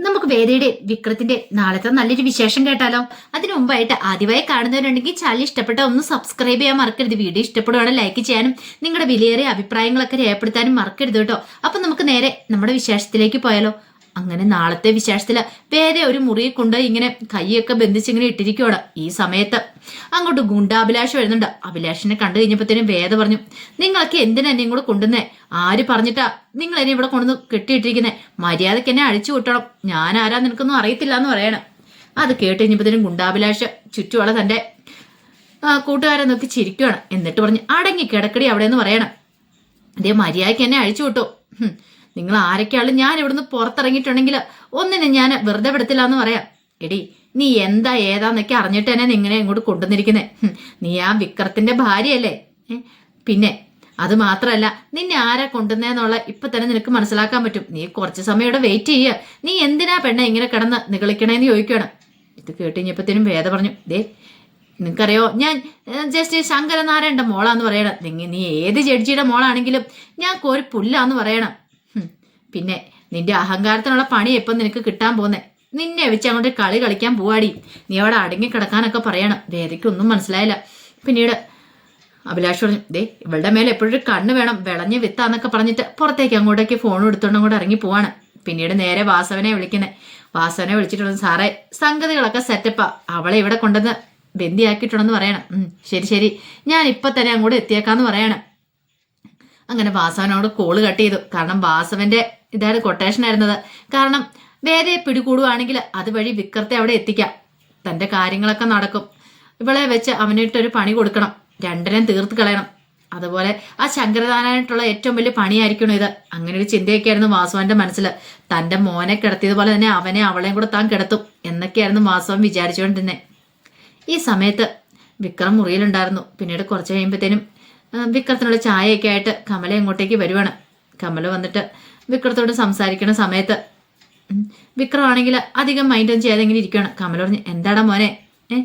നമുക്ക് വേദയുടെ വിക്രത്തിന്റെ നാളത്തെ നല്ലൊരു വിശേഷം കേട്ടാലോ? അതിനു മുമ്പായിട്ട് ആദ്യമായി കാണുന്നവരുണ്ടെങ്കിൽ ചാനൽ ഇഷ്ടപ്പെട്ട ഒന്ന് സബ്സ്ക്രൈബ് ചെയ്യാൻ മറക്കരുത്. വീഡിയോ ഇഷ്ടപ്പെടുവാണെങ്കിൽ ലൈക്ക് ചെയ്യാനും നിങ്ങളുടെ വിലയേറിയ അഭിപ്രായങ്ങളൊക്കെ രേഖപ്പെടുത്താനും മറക്കരുത് കേട്ടോ. അപ്പൊ നമുക്ക് നേരെ നമ്മുടെ വിശേഷത്തിലേക്ക് പോയാലോ. അങ്ങനെ നാളത്തെ വിശേഷത്തിൽ വേറെ ഒരു മുറിയെ കൊണ്ട് ഇങ്ങനെ കൈയൊക്കെ ബന്ധിച്ചിങ്ങനെ ഇട്ടിരിക്കുവാണ് ഈ സമയത്ത്. അങ്ങോട്ട് ഗുണ്ടാഭിലാഷ് വരുന്നുണ്ട്. അഭിലാഷിനെ കണ്ടു കഴിഞ്ഞപ്പോഴത്തേനും വേദ പറഞ്ഞു നിങ്ങളൊക്കെ എന്തിനാ എന്നെ കൂടെ കൊണ്ടുവന്നേ? ആര് പറഞ്ഞിട്ടാ നിങ്ങൾ എന്നെ ഇവിടെ കൊണ്ടുവന്ന് കെട്ടിയിട്ടിരിക്കുന്നേ? മര്യാദയ്ക്ക് എന്നെ അഴിച്ചു വിട്ടണം. ഞാൻ ആരാ നിനക്കൊന്നും അറിയത്തില്ല എന്ന് പറയണം. അത് കേട്ട് കഴിഞ്ഞപ്പോഴത്തേനും ഗുണ്ടാഭിലാഷ് ചുറ്റുമുള്ള തന്റെ കൂട്ടുകാരെ നോക്കി ചിരിക്കുവാണ്. എന്നിട്ട് പറഞ്ഞു അടങ്ങി കിടക്കടി അവിടെ എന്ന് പറയണം. അതേ മര്യാദയ്ക്ക് എന്നെ അഴിച്ചു വിട്ടു. നിങ്ങൾ ആരൊക്കെയാളും? ഞാൻ ഇവിടുന്ന് പുറത്തിറങ്ങിയിട്ടുണ്ടെങ്കിൽ ഒന്നിനെ ഞാൻ വെറുതെ വിടത്തില്ല എന്ന് പറയാം. എടി നീ എന്താ ഏതാന്നൊക്കെ അറിഞ്ഞിട്ട് തന്നെ നിങ്ങളെ ഇങ്ങോട്ട് കൊണ്ടുവന്നിരിക്കുന്നേ? നീ ആ വിക്രത്തിന്റെ ഭാര്യയല്ലേ? പിന്നെ അത് മാത്രമല്ല നിന്നെ ആരാ കൊണ്ടുവന്നേന്നുള്ള ഇപ്പൊ തന്നെ നിനക്ക് മനസ്സിലാക്കാൻ പറ്റും. നീ കുറച്ച് സമയം ഇവിടെ വെയിറ്റ് ചെയ്യുക നീ എന്തിനാ പെണ്ണ ഇങ്ങനെ കിടന്ന് നികളിക്കണേന്ന് ചോദിക്കണം ഇത് കേട്ട് വേദ പറഞ്ഞു ദേ നിനക്കറിയോ? ഞാൻ ജസ്റ്റ് ശങ്കരനാരായണന്റെ മോളാന്ന് പറയണം. നീ ഏത് ജഡ്ജിയുടെ മോളാണെങ്കിലും ഞാൻ കോരി പുല്ലാന്ന് പറയണം. പിന്നെ നിന്റെ അഹങ്കാരത്തിനുള്ള പണി എപ്പം നിനക്ക് കിട്ടാൻ പോന്നെ? നിന്നെ വെച്ച് അങ്ങോട്ട് കളി കളിക്കാൻ പോവാടി. നീ അവിടെ അടങ്ങി കിടക്കാനൊക്കെ പറയണം. വേദയ്ക്കൊന്നും മനസ്സിലായില്ല. പിന്നീട് അഭിലാഷ് പറഞ്ഞു ദേ ഇവളുടെ മേലെ എപ്പോഴും കണ്ണ് വേണം. വിളഞ്ഞ് വിത്താന്നൊക്കെ പറഞ്ഞിട്ട് പുറത്തേക്ക് അങ്ങോട്ടേക്ക് ഫോൺ എടുത്തോണ്ട് അങ്ങോട്ട് ഇറങ്ങി പോവാണ്. പിന്നീട് നേരെ വാസവനെ വിളിക്കുന്നത് വാസവനെ വിളിച്ചിട്ടുണ്ട് സാറേ സംഗതികളൊക്കെ സെറ്റപ്പാ അവളെ ഇവിടെ കൊണ്ടുവന്ന് ബന്ദിയാക്കിയിട്ടുണ്ടെന്ന് പറയണം. ശരി ശരി. ഞാൻ ഇപ്പൊ തന്നെ അങ്ങോട്ട് എത്തിയേക്കാന്ന് പറയണം. അങ്ങനെ വാസവനോട് കോൾ കട്ട് ചെയ്തു. കാരണം വാസവന്റെ ഇതായത് കൊട്ടേഷൻ ആയിരുന്നത്. കാരണം വേദയെ പിടികൂടുവാണെങ്കിൽ അതുവഴി വിക്രത്തെ അവിടെ എത്തിക്കാം. തന്റെ കാര്യങ്ങളൊക്കെ നടക്കും. ഇവളെ വെച്ച് അവനിട്ടൊരു പണി കൊടുക്കണം. രണ്ടിനെയും തീർത്ത് കളയണം. അതുപോലെ ആ ശങ്കരദാനായിട്ടുള്ള ഏറ്റവും വലിയ പണിയായിരിക്കണം ഇത്. അങ്ങനെ ഒരു ചിന്തയൊക്കെയായിരുന്നു വാസുവാന്റെ മനസ്സിൽ തന്റെ മോനെ കിടത്തിയതുപോലെ തന്നെ അവനെ അവളെയും കൂടെ താൻ കിടത്തും എന്നൊക്കെയായിരുന്നു വാസുവൻ വിചാരിച്ചുകൊണ്ടിരുന്നത് ഈ സമയത്ത് വിക്രം മുറിയിലുണ്ടായിരുന്നു. പിന്നീട് കുറച്ച് കഴിയുമ്പോഴത്തേനും വിക്രത്തിനുള്ള ചായയൊക്കെ ആയിട്ട് കമല ഇങ്ങോട്ടേക്ക് വരുവാണ്. കമല വന്നിട്ട് വിക്രത്തോട് സംസാരിക്കുന്ന സമയത്ത് വിക്രമാണെങ്കിൽ അധികം മൈൻഡൊന്നും ചെയ്യാതെ ഇങ്ങനെ ഇരിക്കുകയാണ്. കമൽ പറഞ്ഞു എന്താടാ മോനെ? ഏ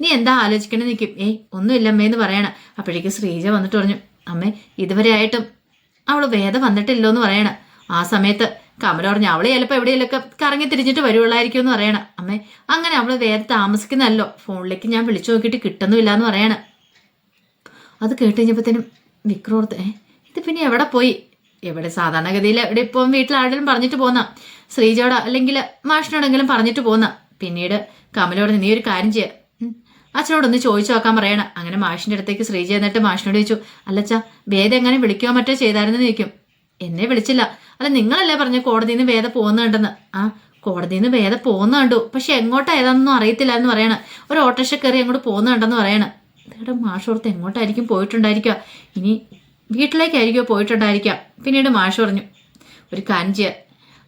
നീ എന്താ ആലോചിക്കണേ നിൽക്കും ഏയ് ഒന്നുമില്ല അമ്മേ എന്ന് പറയണം. അപ്പോഴേക്കും ശ്രീജ വന്നിട്ട് പറഞ്ഞു അമ്മേ ഇതുവരെ ആയിട്ടും അവൾ വേദ വന്നിട്ടില്ലോ എന്ന് പറയണം. ആ സമയത്ത് കമല പറഞ്ഞു അവളെ ചിലപ്പോൾ എവിടെയെങ്കിലൊക്കെ കറങ്ങി തിരിഞ്ഞിട്ട് വരുവുള്ളായിരിക്കും എന്ന് പറയണം. അമ്മേ അങ്ങനെ അവൾ വേറെ താമസിക്കുന്നല്ലോ ഫോണിലേക്ക് ഞാൻ വിളിച്ചു നോക്കിയിട്ട് കിട്ടുന്നുമില്ല എന്ന് പറയണം. അത് കേട്ട് കഴിഞ്ഞപ്പോഴത്തേനും വിക്രോർത്ത് ഇത് പിന്നെ എവിടെ പോയി? എവിടെ സാധാരണഗതിയിൽ എവിടെ ഇപ്പം വീട്ടിൽ ആരെങ്കിലും പറഞ്ഞിട്ട് പോന്ന ശ്രീജയോട് അല്ലെങ്കിൽ മാഷിനോടെങ്കിലും പറഞ്ഞിട്ട് പോന്ന പിന്നീട് കമലോട് നീ ഒരു കാര്യം ചെയ്യുക അച്ഛനോടൊന്ന് ചോദിച്ചു നോക്കാൻ പറയണം. അങ്ങനെ മാഷിന്റെ അടുത്തേക്ക് ശ്രീജ എന്നിട്ട് മാഷിനോട് ചോദിച്ചു അല്ലച്ച വേദ എങ്ങനെ വിളിക്കുകയോ മറ്റോ ചെയ്തായിരുന്നു ചോദിക്കും. എന്നെ വിളിച്ചില്ല. അല്ല നിങ്ങളല്ലേ പറഞ്ഞു കോടതിയിൽ നിന്ന് വേദ പോകുന്നുണ്ടെന്ന് ആ കോടതിയിൽ നിന്ന് വേദ പോകുന്ന കണ്ടു. പക്ഷെ എങ്ങോട്ടാ അറിയത്തില്ല എന്ന് പറയണ. ഒരു ഓട്ടോറിക്ഷ കയറി അങ്ങോട്ട് പോകുന്നുണ്ടെന്ന് പറയണം. ഇതേടെ മാഷോർത്ത് എങ്ങോട്ടായിരിക്കും പോയിട്ടുണ്ടായിരിക്കുക ഇനി വീട്ടിലേക്കായിരിക്കുമോ പോയിട്ടുണ്ടായിരിക്കാം. പിന്നീട് മാഷ് പറഞ്ഞു ഒരു കാഞ്ചിയ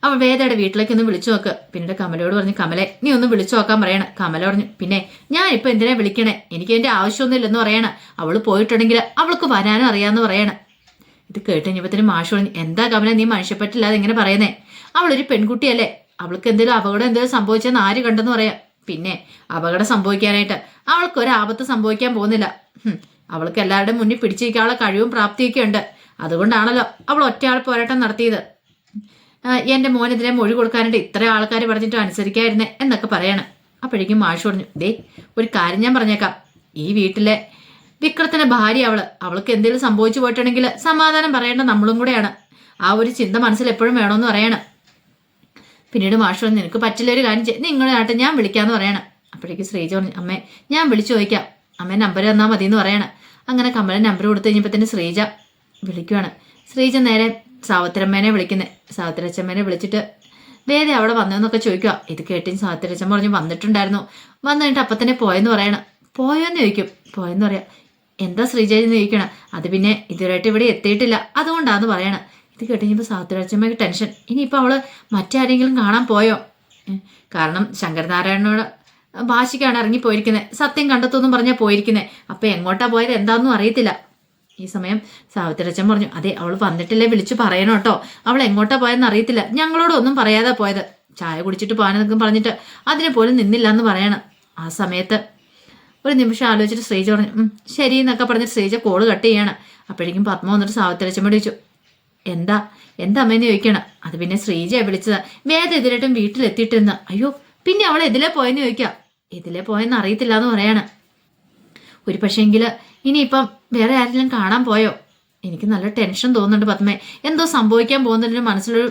അവൾ വേദയുടെ വീട്ടിലേക്ക് ഒന്ന് വിളിച്ചു നോക്ക്. പിന്നീട് കമലയോട് പറഞ്ഞു കമലെ നീ ഒന്ന് വിളിച്ചു നോക്കാൻ പറയണ. കമല പറഞ്ഞു പിന്നെ ഞാൻ ഇപ്പൊ എന്തിനാ വിളിക്കണേ? എനിക്ക് എന്റെ ആവശ്യമൊന്നുമില്ലെന്ന് പറയണ. അവൾ പോയിട്ടുണ്ടെങ്കിൽ അവൾക്ക് വരാനും അറിയാമെന്ന് പറയണ. ഇത് കേട്ട് കഴിഞ്ഞപ്പത്തിന് മാഷ് പറഞ്ഞു എന്താ കമല നീ മനുഷ്യപ്പറ്റില്ലാതെ ഇങ്ങനെ പറയുന്നേ? അവളൊരു പെൺകുട്ടിയല്ലേ. അവൾക്ക് എന്തെങ്കിലും അപകടം എന്തെങ്കിലും സംഭവിച്ചെന്ന് ആര് കണ്ടെന്ന് പറയാം. പിന്നെ അപകടം സംഭവിക്കാനായിട്ട് അവൾക്ക് ഒരു ആപത്ത് സംഭവിക്കാൻ പോകുന്നില്ല. അവൾക്ക് എല്ലാവരുടെയും മുന്നിൽ പിടിച്ചിരിക്കാനുള്ള കഴിവും പ്രാപ്തിയൊക്കെ ഉണ്ട്. അതുകൊണ്ടാണല്ലോ അവൾ ഒറ്റയാൾ പോരാട്ടം നടത്തിയത്. എന്റെ മോനെതിരെ മൊഴി കൊടുക്കാനായിട്ട് ഇത്ര ആൾക്കാർ പറഞ്ഞിട്ട് അനുസരിക്കായിരുന്നേ എന്നൊക്കെ പറയണം. അപ്പോഴേക്കും മാഷ് പറഞ്ഞു ദേ ഒരു കാര്യം ഞാൻ പറഞ്ഞേക്കാം. ഈ വീട്ടിലെ വിക്രത്തിന്റെ ഭാര്യ അവൾ. അവൾക്ക് എന്തെങ്കിലും സംഭവിച്ചു പോയിട്ടുണ്ടെങ്കിൽ സമാധാനം പറയേണ്ട നമ്മളും കൂടെയാണ്. ആ ഒരു ചിന്ത മനസ്സിൽ എപ്പോഴും വേണമെന്ന് പറയണം. പിന്നീട് മാഷ് പറഞ്ഞു നിനക്ക് പറ്റില്ല ഒരു കാര്യം ചെയ്യ്. നിങ്ങളെ നാട്ടിൽ ഞാൻ വിളിക്കാന്ന് പറയണം. അപ്പോഴേക്കും ശ്രീജ പറഞ്ഞു അമ്മേ ഞാൻ വിളിച്ചു ചോദിക്കാം. അമ്മേ നമ്പർ തന്നാൽ മതി എന്ന് പറയണം. അങ്ങനെ കമല നമ്പർ കൊടുത്തു കഴിഞ്ഞപ്പോൾ തന്നെ ശ്രീജ വിളിക്കുവാണ്. ശ്രീജ നേരെ സാവത്തിരമ്മേനെ വിളിക്കുന്നത് സാവത്തിരച്ചമ്മേനെ വിളിച്ചിട്ട് വേദ അവിടെ വന്നതെന്നൊക്കെ ചോദിക്കുക ഇത് കേട്ടിന് സാവത്തിരച്ചമ്മ പറഞ്ഞു വന്നിട്ടുണ്ടായിരുന്നു. വന്നു കഴിഞ്ഞിട്ട് അപ്പം തന്നെ പോയെന്ന് പറയണം. പോയോന്ന് ചോദിക്കും. പോയെന്ന് പറയാം. എന്താ ശ്രീജ എന്ന് ചോദിക്കണം? അത് പിന്നെ ഇതുവരെയായിട്ട് ഇവിടെ എത്തിയിട്ടില്ല. അതുകൊണ്ടാന്ന് പറയണം. ഇത് കേട്ടുകഴിഞ്ഞപ്പോൾ സാവത്തിരച്ചമ്മയ്ക്ക് ടെൻഷൻ. ഇനിയിപ്പോൾ അവൾ മറ്റാരെങ്കിലും കാണാൻ പോയോ? കാരണം ശങ്കരനാരായണനോട് ഭാഷയ്ക്കാണ് ഇറങ്ങി പോയിരിക്കുന്നത് സത്യം കണ്ടെത്തുമെന്നും പറഞ്ഞാൽ പോയിരിക്കുന്നത് അപ്പൊ എങ്ങോട്ടാ പോയത്? എന്താണെന്നും അറിയത്തില്ല. ഈ സമയം സാവിത്രച്ചൻ പറഞ്ഞു അതെ അവൾ വന്നിട്ടില്ലേ? വിളിച്ചു പറയണം കേട്ടോ. അവൾ എങ്ങോട്ടാ പോയെന്ന് അറിയത്തില്ല. ഞങ്ങളോടൊന്നും പറയാതെ പോയത്. ചായ കുടിച്ചിട്ട് പോകാനെന്നൊക്കെ പറഞ്ഞിട്ട് അതിനെ പോലും നിന്നില്ല എന്ന് പറയണം. ആ സമയത്ത് ഒരു നിമിഷം ആലോചിച്ചിട്ട് ശ്രീജ പറഞ്ഞു "ഉം, ശരി എന്നൊക്കെ പറഞ്ഞിട്ട് ശ്രീജ കോൾ കട്ട് ചെയ്യാണ്. അപ്പോഴേക്കും പത്മ വന്നിട്ട് സാവിത്രിയച്ഛൻ ചോദിച്ചു എന്താ? എന്താ അമ്മേന്ന് ചോദിക്കണം? അത് പിന്നെ ശ്രീജയെ വിളിച്ചതാ. വേദ എതിരായിട്ടും വീട്ടിലെത്തിയിട്ടെന്ന്. അയ്യോ പിന്നെ അവൾ എതിലെ പോയെന്ന് ചോദിക്കാം. എതിലെ പോയെന്ന് അറിയത്തില്ല എന്ന് പറയാണ്. ഒരു പക്ഷേങ്കിൽ ഇനിയിപ്പം വേറെ ആരെങ്കിലും കാണാൻ പോയോ? എനിക്ക് നല്ല ടെൻഷൻ തോന്നുന്നുണ്ട് പത്മേ. എന്തോ സംഭവിക്കാൻ പോകുന്നതിന് മനസ്സിലൊരു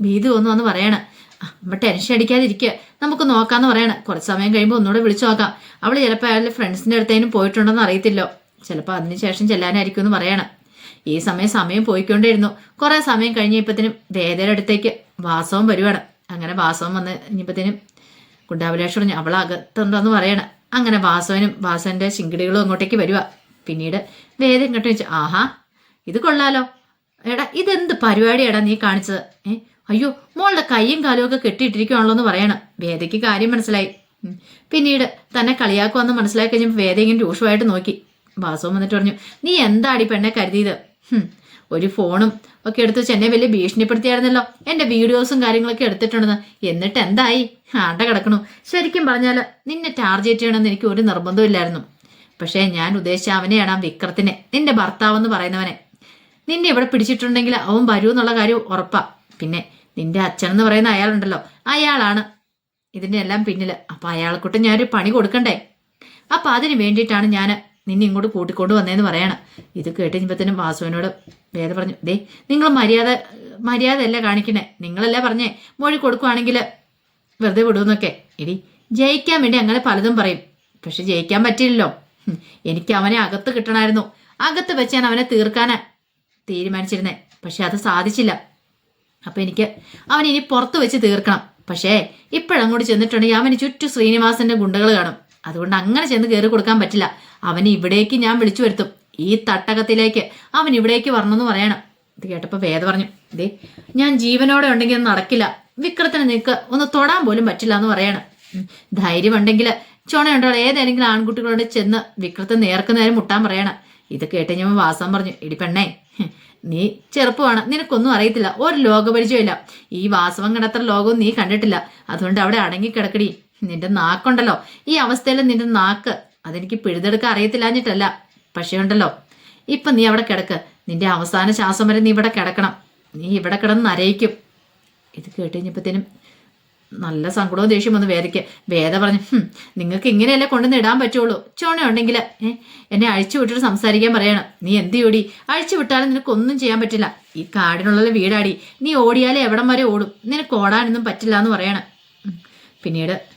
ഭീതി തോന്നുന്നു എന്ന് പറയാണ് അമ്മ ടെൻഷൻ അടിക്കാതിരിക്കുക നമുക്ക് നോക്കാന്ന് പറയണം. കുറച്ച് സമയം കഴിയുമ്പോൾ ഒന്നുകൂടെ വിളിച്ചു നോക്കാം. അവൾ ചിലപ്പോൾ അയാളുടെ ഫ്രണ്ട്സിന്റെ അടുത്തേനും പോയിട്ടുണ്ടെന്ന് അറിയത്തില്ലോ. ചിലപ്പോൾ അതിനുശേഷം ചെല്ലാനായിരിക്കും എന്ന് പറയണം. ഈ സമയം സമയം പോയിക്കൊണ്ടിരുന്നു കുറേ സമയം കഴിഞ്ഞപ്പോഴത്തേനും വേദയുടെ അടുത്തേക്ക് വാസവും വരുവാണ്. അങ്ങനെ വാസവും വന്ന് ഇനിയിപ്പത്തേനും കുണ്ടാഭിലാഷ് പറഞ്ഞു അവൾ അകത്തുണ്ടെന്ന് പറയണ. അങ്ങനെ വാസവനും വാസവന്റെ ചിങ്കിടികളും അങ്ങോട്ടേക്ക് വരുക പിന്നീട് വേദം കേട്ടോ വെച്ചു ആഹാ ഇത് കൊള്ളാലോ. എടാ ഇതെന്ത് പരിപാടിയാടാ നീ കാണിച്ചത്? ഏ അയ്യോ മോളുടെ കൈയും കാലും ഒക്കെ കെട്ടിയിട്ടിരിക്കുകയാണല്ലോ എന്ന് പറയണം. വേദയ്ക്ക് കാര്യം മനസ്സിലായി. പിന്നീട് തന്നെ കളിയാക്കുമെന്ന് മനസ്സിലാക്കി കഴിഞ്ഞപ്പോൾ വേദ ഇങ്ങനെ രൂക്ഷമായിട്ട് നോക്കി. വാസവും വന്നിട്ട് പറഞ്ഞു നീ എന്താടി പെണ്ണെ കരുതിയത്? ഒരു ഫോണും ഒക്കെ എടുത്ത് വെച്ച് എന്നെ വലിയ ഭീഷണിപ്പെടുത്തിയായിരുന്നല്ലോ. എന്റെ വീഡിയോസും കാര്യങ്ങളൊക്കെ എടുത്തിട്ടുണ്ടെന്ന്. എന്നിട്ട് എന്തായി? ആണ്ട കിടക്കണു. ശരിക്കും പറഞ്ഞാൽ നിന്നെ ടാർഗറ്റ് ചെയ്യണമെന്ന് എനിക്ക് ഒരു നിർബന്ധമില്ലായിരുന്നു പക്ഷേ ഞാൻ ഉദ്ദേശിച്ച അവനെയാണ് ആ വിക്രത്തിനെ നിന്റെ ഭർത്താവെന്ന് പറയുന്നവനെ. നിന്നെ ഇവിടെ പിടിച്ചിട്ടുണ്ടെങ്കിൽ അവൻ വരൂ എന്നുള്ള കാര്യം ഉറപ്പാ. പിന്നെ നിന്റെ അച്ഛൻ എന്ന് പറയുന്ന അയാളുണ്ടല്ലോ. അയാളാണ് ഇതിന്റെ എല്ലാം പിന്നിൽ. അപ്പൊ അയാൾക്കൊട്ട് ഞാനൊരു പണി കൊടുക്കണ്ടേ? അപ്പൊ അതിന് വേണ്ടിയിട്ടാണ് ഞാൻ നിന്നെ ഇങ്ങോട്ട് കൂട്ടിക്കൊണ്ട് വന്നേന്ന് പറയണം. ഇത് കേട്ട് കഴിഞ്ഞപ്പോഴത്തേനും വാസുവിനോട് വേദ പറഞ്ഞു ദേ നിങ്ങൾ മര്യാദ മര്യാദ അല്ല കാണിക്കണേ? നിങ്ങളല്ലേ പറഞ്ഞേ മൊഴി കൊടുക്കുവാണെങ്കിൽ വെറുതെ വിടുമെന്നൊക്കെ. എടി ജയിക്കാൻ വേണ്ടി അങ്ങനെ പലതും പറയും. പക്ഷെ ജയിക്കാൻ പറ്റില്ലല്ലോ. എനിക്ക് അവനെ അകത്ത് കിട്ടണമായിരുന്നു അകത്ത് വെച്ച് ഞാൻ അവനെ തീർക്കാൻ തീരുമാനിച്ചിരുന്നേ. പക്ഷെ അത് സാധിച്ചില്ല. അപ്പൊ എനിക്ക് അവനെ ഇനി പുറത്ത് വെച്ച് തീർക്കണം. പക്ഷേ ഇപ്പോഴങ്ങോട്ട് ചെന്നിട്ടുണ്ടെങ്കിൽ അവന് ചുറ്റും ശ്രീനിവാസന്റെ ഗുണ്ടകൾ കാണും. അതുകൊണ്ട് അങ്ങനെ ചെന്ന് കയറി കൊടുക്കാൻ പറ്റില്ല. അവന് ഇവിടേക്ക് ഞാൻ വിളിച്ചു വരുത്തും. ഈ തട്ടകത്തിലേക്ക് അവൻ ഇവിടേക്ക് വരണമെന്ന് പറയണം. ഇത് കേട്ടപ്പോൾ വേദ പറഞ്ഞു ദേ ഞാൻ ജീവനോടെ ഉണ്ടെങ്കിൽ നടക്കില്ല. വിക്രത്തിന് നിൽക്ക് ഒന്ന് തൊടാൻ പോലും പറ്റില്ല എന്ന് പറയണം. ധൈര്യമുണ്ടെങ്കിൽ ചുണയുണ്ടോ? ഏതെങ്കിലും ആൺകുട്ടികളോട് ചെന്ന് വിക്രത്തെ നേർക്ക് നേരെ മുട്ടാൻ പറയണം. ഇത് കേട്ട് ഞാൻ വാസം പറഞ്ഞു എടി പെണ്ണേ നീ ചെറുപ്പമാണ്. നിനക്കൊന്നും അറിയത്തില്ല. ഒരു ലോകപരിചയമില്ല ഈ വാസവം കണ്ടത്ര ലോകവും നീ കണ്ടിട്ടില്ല. അതുകൊണ്ട് അവിടെ അടങ്ങിക്കിടക്കടി. നിന്റെ നാക്കുണ്ടല്ലോ. ഈ അവസ്ഥയിൽ നിന്റെ നാക്ക് അതെനിക്ക് പിഴുതെടുക്കാൻ അറിയത്തില്ലാഞ്ഞിട്ടല്ല. പക്ഷേ ഉണ്ടല്ലോ. ഇപ്പൊ നീ അവിടെ കിടക്ക്. നിന്റെ അവസാന ശ്വാസം വരെ നീ ഇവിടെ കിടക്കണം. നീ ഇവിടെ കിടന്ന് നരയിക്കും. ഇത് കേട്ട് നല്ല സങ്കടവും ദേഷ്യം വന്ന് വേദയ്ക്ക്. വേദ പറഞ്ഞു നിങ്ങൾക്ക് ഇങ്ങനെയല്ലേ കൊണ്ടുവന്ന് ഇടാൻ പറ്റുള്ളൂ? ചോണ ഉണ്ടെങ്കിൽ ഏ എന്നെ അഴിച്ചു വിട്ടിട്ട് സംസാരിക്കാൻ പറയണം. നീ എന്ത് ഓടി അഴിച്ചു വിട്ടാലും നിനക്കൊന്നും ചെയ്യാൻ പറ്റില്ല. ഈ കാടിനുള്ള വീടാടി. നീ ഓടിയാലേ എവിടം വരെ ഓടും. നിനക്ക് ഓടാനൊന്നും പറ്റില്ല എന്ന് പറയണം പിന്നീട്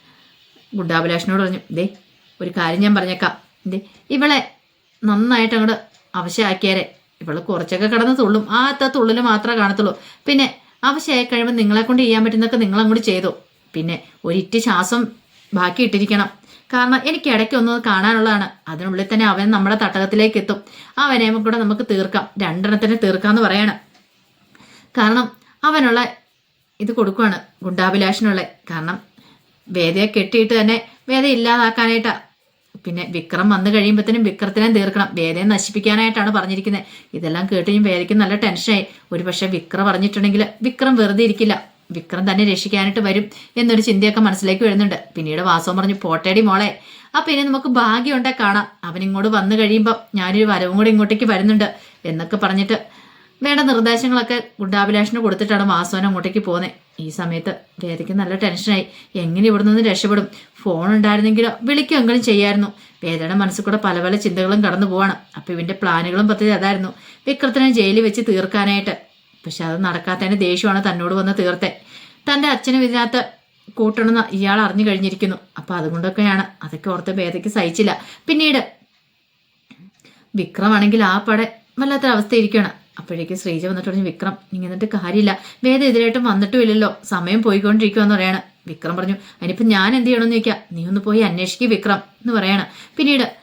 ഗുണ്ടാഭിലാഷിനോട് പറഞ്ഞു ദേ ഒരു കാര്യം ഞാൻ പറഞ്ഞേക്കാം. ദേ ഇവളെ നന്നായിട്ട് അങ്ങോട്ട് അവശയാക്കിയാരെ. ഇവൾ കുറച്ചൊക്കെ കിടന്ന് തുള്ളും. ആ അത്ത തുള്ളിൽ മാത്രമേ കാണത്തുള്ളൂ. പിന്നെ അവശയായി കഴിയുമ്പോൾ നിങ്ങളെ കൊണ്ട് ചെയ്യാൻ പറ്റുന്നതൊക്കെ നിങ്ങൾ അങ്ങോട്ട് ചെയ്തു? പിന്നെ ഒരിറ്റ് ശ്വാസം ബാക്കി ഇട്ടിരിക്കണം. കാരണം എനിക്ക് ഇടയ്ക്ക് ഒന്ന് കാണാനുള്ളതാണ്. അതിനുള്ളിൽ തന്നെ അവൻ നമ്മുടെ തട്ടകത്തിലേക്ക് എത്തും. അവനെ കൂടെ നമുക്ക് തീർക്കാം. രണ്ടെണ്ണത്തിനെ തീർക്കാന്ന് പറയാണ്. കാരണം അവനുള്ള ഇത് കൊടുക്കുവാണ് ഗുണ്ടാഭിലാഷിനുള്ള. കാരണം വേദയെ കെട്ടിയിട്ട് തന്നെ വേദ ഇല്ലാതാക്കാനായിട്ടാ. പിന്നെ വിക്രം വന്നു കഴിയുമ്പോഴത്തേനും വിക്രത്തിനെ തീർക്കണം. വേദയെ നശിപ്പിക്കാനായിട്ടാണ് പറഞ്ഞിരിക്കുന്നത് ഇതെല്ലാം കേട്ട് കഴിഞ്ഞ് വേദയ്ക്ക് നല്ല ടെൻഷനായി. ഒരു പക്ഷെ വിക്രം പറഞ്ഞിട്ടുണ്ടെങ്കിൽ വിക്രം വെറുതെ ഇരിക്കില്ല. വിക്രം തന്നെ രക്ഷിക്കാനായിട്ട് വരും എന്നൊരു ചിന്തയൊക്കെ മനസ്സിലേക്ക് വരുന്നുണ്ട്. പിന്നീട് വാസവം പറഞ്ഞു പോട്ടേടി മോളെ അപ്പൊ ഇനി നമുക്ക് ഭാഗ്യമുണ്ടെ കാണാം. അവൻ ഇങ്ങോട്ട് വന്നു കഴിയുമ്പോൾ ഞാനൊരു വരവും കൂടി ഇങ്ങോട്ടേക്ക് വരുന്നുണ്ട് എന്നൊക്കെ പറഞ്ഞിട്ട് വേണ്ട നിർദ്ദേശങ്ങളൊക്കെ ഗുണ്ടാഭിലാഷിന് കൊടുത്തിട്ടാണ് വാസവൻ അങ്ങോട്ടേക്ക് പോകുന്നത് ഈ സമയത്ത് വേദയ്ക്ക് നല്ല ടെൻഷനായി. എങ്ങനെ ഇവിടെ നിന്ന് രക്ഷപ്പെടും? ഫോൺ ഉണ്ടായിരുന്നെങ്കിലോ? വിളിക്കുമെങ്കിലും ചെയ്യായിരുന്നു. വേദയുടെ മനസ്സിൽ കൂടെ പല പല ചിന്തകളും കടന്നു പോവാണ്. അപ്പൊ ഇവന്റെ പ്ലാനുകളും പദ്ധതി അതായിരുന്നു. വിക്രത്തിനെ ജയിലിൽ വെച്ച് തീർക്കാനായിട്ട്. പക്ഷെ അത് നടക്കാത്തതിന്റെ ദേഷ്യമാണ് തന്നോട് വന്ന് തീർത്തെ. തന്റെ അച്ഛനും ഇതിനകത്ത് കൂട്ടണമെന്ന് ഇയാൾ അറിഞ്ഞു കഴിഞ്ഞിരിക്കുന്നു. അപ്പൊ അതുകൊണ്ടൊക്കെയാണ്. അതൊക്കെ ഓർത്ത് വേദയ്ക്ക് സഹിച്ചില്ല. പിന്നീട് വിക്രമാണെങ്കിൽ ആ പടെ വല്ലാത്തൊരവസ്ഥയിരിക്കണം അപ്പോഴേക്ക് ശ്രീജ വന്നിട്ട് പറഞ്ഞു വിക്രം ഇങ്ങനത്തെ കാര്യമില്ല. വേദ എതിരായിട്ടും വന്നിട്ടും ഇല്ലല്ലോ സമയം പോയിക്കൊണ്ടിരിക്കുവാന്ന് പറയാണ്. വിക്രം പറഞ്ഞു അതിനിപ്പോൾ ഞാൻ എന്ത് ചെയ്യണമെന്ന് ചോദിക്കാം? നീ ഒന്ന് പോയി അന്വേഷിക്കുക വിക്രം എന്ന് പറയാണ്. പിന്നീട്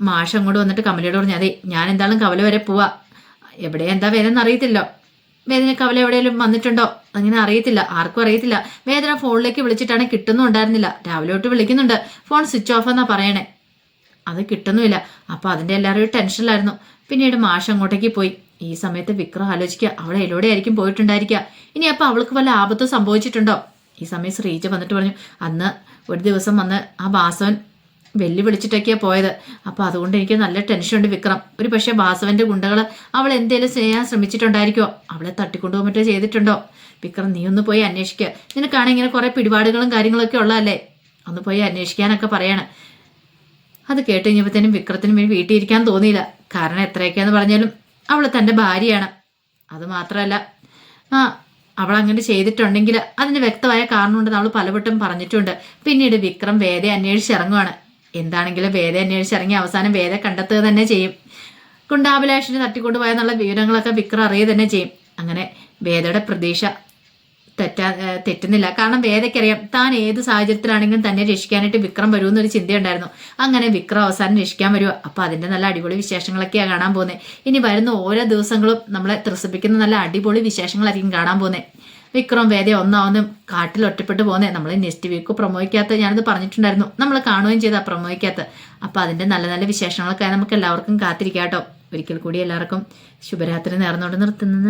മാഷ് അങ്ങോട്ട് വന്നിട്ട് കമലയോട് പറഞ്ഞു അതെ ഞാൻ എന്തായാലും കവല വരെ പോവാ. എവിടെ എന്താ വേദന അറിയത്തില്ലോ. വേദന കവല എവിടെയെങ്കിലും വന്നിട്ടുണ്ടോ? അങ്ങനെ അറിയത്തില്ല ആർക്കും അറിയത്തില്ല. വേദന ഫോണിലേക്ക് വിളിച്ചിട്ടാണ് കിട്ടുന്നുണ്ടായിരുന്നില്ല രാവിലെ തൊട്ട് വിളിക്കുന്നുണ്ട്. ഫോൺ സ്വിച്ച് ഓഫ് എന്നാ പറയണേ. അത് കിട്ടുന്നുമില്ല. അപ്പോൾ അതിന്റെ എല്ലാവരും ടെൻഷനിലായിരുന്നു. പിന്നീട് മാഷ് അങ്ങോട്ടേക്ക് പോയി. ഈ സമയത്ത് വിക്രം ആലോചിക്കുക അവളെ എവിടെയായിരിക്കും പോയിട്ടുണ്ടായിരിക്കുക. ഇനി അപ്പൊ അവൾക്ക് വല്ല ആപത്തും സംഭവിച്ചിട്ടുണ്ടോ? ഈ സമയം ശ്രീജ വന്നിട്ട് പറഞ്ഞു അന്ന് ഒരു ദിവസം വന്ന് ആ വാസവൻ വെല്ലു വിളിച്ചിട്ടൊക്കെയാണ് പോയത്. അപ്പോൾ അതുകൊണ്ട് എനിക്ക് നല്ല ടെൻഷനുണ്ട് വിക്രം. ഒരു പക്ഷേ വാസവന്റെ ഗുണ്ടകൾ അവൾ എന്തേലും ചെയ്യാൻ ശ്രമിച്ചിട്ടുണ്ടായിരിക്കോ അവളെ തട്ടിക്കൊണ്ടുപോകാൻ മറ്റോ ചെയ്തിട്ടുണ്ടോ? വിക്രം നീ ഒന്ന് പോയി അന്വേഷിക്കുക നിനക്കാണെങ്കിൽ ഇങ്ങനെ കുറേ പിടിപാടുകളും കാര്യങ്ങളൊക്കെ ഉള്ളതല്ലേ? ഒന്ന് പോയി അന്വേഷിക്കാനൊക്കെ പറയാണ്. അത് കേട്ട് കഴിഞ്ഞപ്പോഴത്തേനും വിക്രത്തിന് വീട്ടിൽ ഇരിക്കാൻ തോന്നിയില്ല. കാരണം എത്രയൊക്കെയാന്ന് പറഞ്ഞാലും അവൾ തന്റെ ഭാര്യയാണ്. അത് മാത്രമല്ല ആ അവൾ അങ്ങനെ ചെയ്തിട്ടുണ്ടെങ്കിൽ അതിന് വ്യക്തമായ കാരണമുണ്ടെന്ന് അവൾ പലവട്ടം പറഞ്ഞിട്ടുണ്ട്. പിന്നീട് വിക്രം വേദയെ അന്വേഷിച്ചിറങ്ങുവാണ് എന്താണെങ്കിലും വേദയെ അന്വേഷിച്ചിറങ്ങി അവസാനം വേദ കണ്ടെത്തുക തന്നെ ചെയ്യും. കുണ്ടാഭിലാഷിനെ തട്ടിക്കൊണ്ടുപോയെന്നുള്ള വിവരങ്ങളൊക്കെ വിക്രം അറിയുക തന്നെ ചെയ്യും. അങ്ങനെ വേദയുടെ പ്രതീക്ഷ തെറ്റാ തെറ്റുന്നില്ല. കാരണം വേദയ്ക്കറിയാം താൻ ഏത് സാഹചര്യത്തിലാണെങ്കിലും തന്നെ രക്ഷിക്കാനായിട്ട് വിക്രം വരുമെന്നൊരു ചിന്തയുണ്ടായിരുന്നു. അങ്ങനെ വിക്രം അവസാനം രക്ഷിക്കാൻ വരുമോ അപ്പൊ അതിന്റെ നല്ല അടിപൊളി വിശേഷങ്ങളൊക്കെയാണ് കാണാൻ പോകുന്നത് ഇനി വരുന്ന ഓരോ ദിവസങ്ങളും നമ്മളെ ത്രസിപ്പിക്കുന്ന നല്ല അടിപൊളി വിശേഷങ്ങളായിരിക്കും കാണാൻ പോകുന്നത് വിക്രം വേദ ഒന്നാവുന്ന കാട്ടിൽ ഒറ്റപ്പെട്ട് പോകുന്നത് നമ്മൾ നെക്സ്റ്റ് വീക്ക് പ്രൊമോയ്ക്കകത്ത് ഞാനത് പറഞ്ഞിട്ടുണ്ടായിരുന്നു. നമ്മൾ കാണുകയും ചെയ്ത പ്രൊമോയ്ക്കകത്ത്. അപ്പൊ അതിന്റെ നല്ല നല്ല വിശേഷങ്ങളൊക്കെ നമുക്ക് എല്ലാവർക്കും കാത്തിരിക്കാം കേട്ടോ. ഒരിക്കൽ കൂടി എല്ലാവർക്കും ശുഭരാത്രി നേർന്നുകൊണ്ട് നിർത്തുന്നത്